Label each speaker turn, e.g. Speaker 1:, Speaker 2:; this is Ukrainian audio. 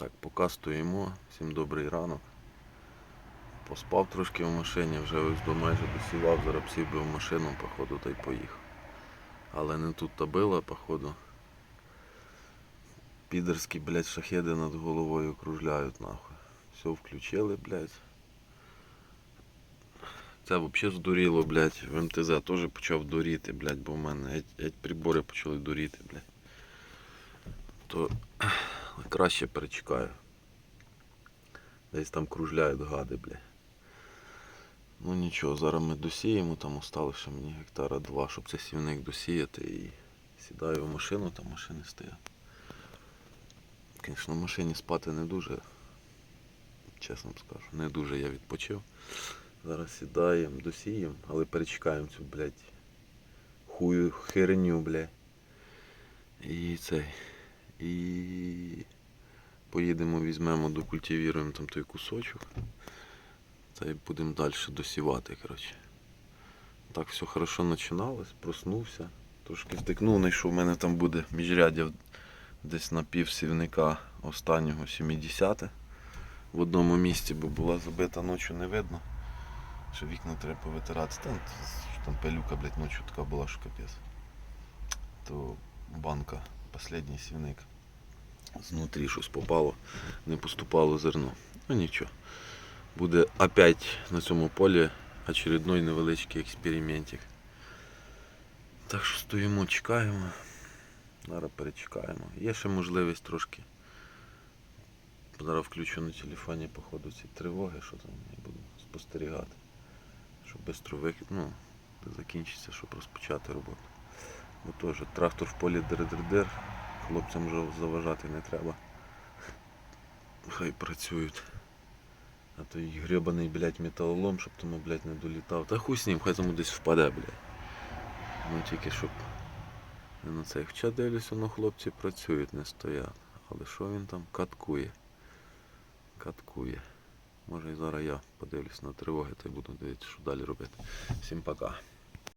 Speaker 1: Так, поки стоїмо. Всім добрий ранок. Поспав трошки в машині, вже ось до майже досівав, зараз сів би в машину, походу, та й поїхав. Але не тут та била, походу. Підерські, блядь, шахеди над головою кружляють нахуй. Все включили, блядь. Це взагалі здуріло, блядь. В МТЗ теж почав дуріти, блядь, бо в мене геть, геть прибори почали дуріти, блядь. То краще перечекаю. Десь там кружляють гади, блядь. Ну нічого, зараз ми досіємо, там осталось ще мені гектара два, щоб цей сівник досіяти і сідаю в машину, там машини стоять. Звісно, в машині спати не дуже, чесно скажу, не дуже я відпочив. Зараз сідаємо, досіємо, але перечекаємо цю, блядь, хую херню, блядь. І цей. І поїдемо, візьмемо, докультивіруємо там той кусочок. Та й будемо далі досівати, коротше. Так все хорошо починалось, проснувся. Трошки вдихнув, знайшов, у мене там буде міжряддя десь на пів сівника останнього 70 в одному місці, бо була забита ночі не видно. Що вікна треба повитирати. Там, там пилюка, блядь, ночі така була, що капець. То банка, останній сівник. Знутрі щось попало, не поступало зерно. Ну нічого. Буде опять на цьому полі очередной невеличкий експериментик. Так що стоїмо, чекаємо. Зараз перечекаємо. Є ще можливість трошки. Зараз включу на телефоні, походу, ці тривоги, що там я буду спостерігати. Щоб швидко вихід, ну, закінчиться, щоб розпочати роботу. Бо теж трактор в полі дир-дир-дир, хлопцям вже заважати не треба. Хай працюють. А то й гребаний, блядь, металолом, щоб тому, блядь, не долітав. Та хуй з ним, хай тому десь впаде, блядь. Ну тільки щоб не на це. Хоча дивлюся, ну хлопці працюють, не стоять. Але що він там каткує? Каткує. Може і зараз я подивлюсь на тривоги та й буду дивитися, що далі робити. Всім пока.